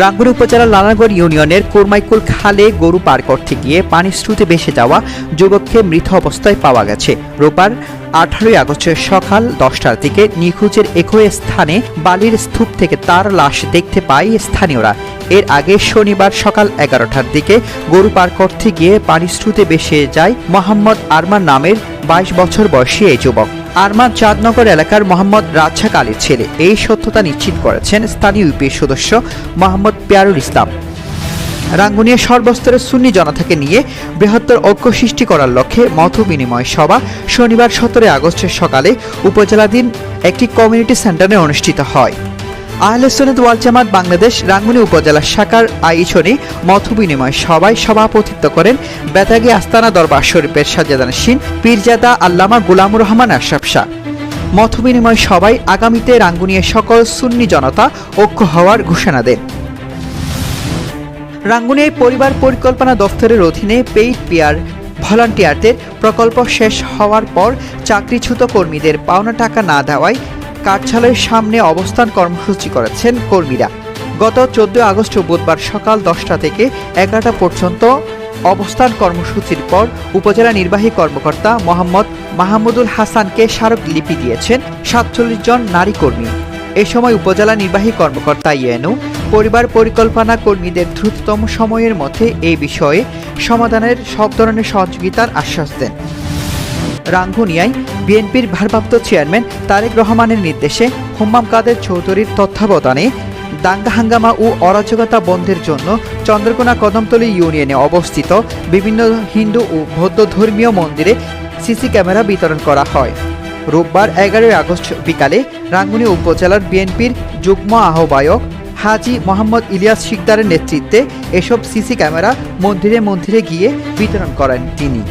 রাঙ্গুনি উপজেলার লালাগড় ইউনিয়নের কোরমাইকুল খালে গরু পার করতে গিয়ে পানির স্রোতে ভেসে যাওয়া যুবককে মৃত অবস্থায় পাওয়া গেছে। রোববার আঠারোই আগস্টের সকাল দশটার দিকে নিখোঁজের একই স্থানে বালির স্তূপ থেকে তার লাশ দেখতে পায় স্থানীয়রা। এর আগে শনিবার সকাল এগারোটার দিকে গরু পার করতে গিয়ে পানির স্রোতে ভেসে যায় মোহাম্মদ আরমান নামের বাইশ বছর বয়সী এই যুবক। আরমান চাঁদনগর এলাকার মোহাম্মদ রাজ্জাক আলীর ছেলে। এই সত্যতা নিশ্চিত করেছেন স্থানীয় ইউপির সদস্য মোহাম্মদ পেয়ারুল ইসলাম। রাঙ্গুনিয়া সর্বস্তরের সুন্নি জনতাকে নিয়ে বৃহত্তর ঐক্য সৃষ্টি করার লক্ষ্যে মত বিনিময় সভা শনিবার সতেরোই আগস্টের সকালে উপজেলাধীন একটি কমিউনিটি সেন্টারে অনুষ্ঠিত হয়। আহলে ওয়াল জামাত বাংলাদেশ রাঙ্গুনি উপজেলা শাখার আয়োজনে মত বিনিময় সভায় সভাপতিত্ব করেন বেতাগী আস্তানা দরবার শরীফের সাজ্জাদানসীন পীরজাদা আল্লামা গুলামুর রহমান আশরাফ শাহ। মত বিনিময় সভায় আগামীতে রাঙ্গুনিয়া সকল সুন্নি জনতা ঐক্য হওয়ার ঘোষণা দেন। রাঙ্গুনিয়ায় পরিবার পরিকল্পনা দফতরের অধীনে পেইড পিয়ার ভলান্টিয়ারদের প্রকল্প শেষ হওয়ার পর চাকরিচ্যুত কর্মীদের পাওনা টাকা না দেওয়ায় কার্যালয়ের সামনে অবস্থান কর্মসূচি করেছেন কর্মীরা। গত চোদ্দ আগস্ট বুধবার সকাল দশটা থেকে এগারোটা পর্যন্ত অবস্থান কর্মসূচির পর উপজেলা নির্বাহী কর্মকর্তা মোহাম্মদ মাহমুদুল হাসানকে স্মারকলিপি দিয়েছেন সাতচল্লিশ জন নারী কর্মী। এ সময় উপজেলা নির্বাহী কর্মকর্তা ইয়েনু, পরিবার পরিকল্পনা কর্মীদের দ্রুততম সময়ের মধ্যে এই বিষয়ে সমাধানের সব ধরনের সহযোগিতার আশ্বাস দেন। রাঙ্গুনিয়ায় বিএনপির ভারপ্রাপ্ত চেয়ারম্যান তারেক রহমানের নির্দেশে হুম্মাম কাদের চৌধুরীর তত্ত্বাবধানে দাঙ্গা হাঙ্গামা ও অরাজকতা বন্ধের জন্য চন্দ্রকোনা কদমতলী ইউনিয়নে অবস্থিত বিভিন্ন হিন্দু ও বৌদ্ধ ধর্মীয় মন্দিরে সিসি ক্যামেরা বিতরণ করা হয়। রোববার এগারোই আগস্ট বিকালে রাঙ্গুনি উপজেলার বিএনপির যুগ্ম আহ্বায়ক হাজি মোহাম্মদ ইলিয়াস শিকদারের নেতৃত্বে এসব সিসি ক্যামেরা মন্দিরে মন্দিরে গিয়ে বিতরণ করেন তিনি।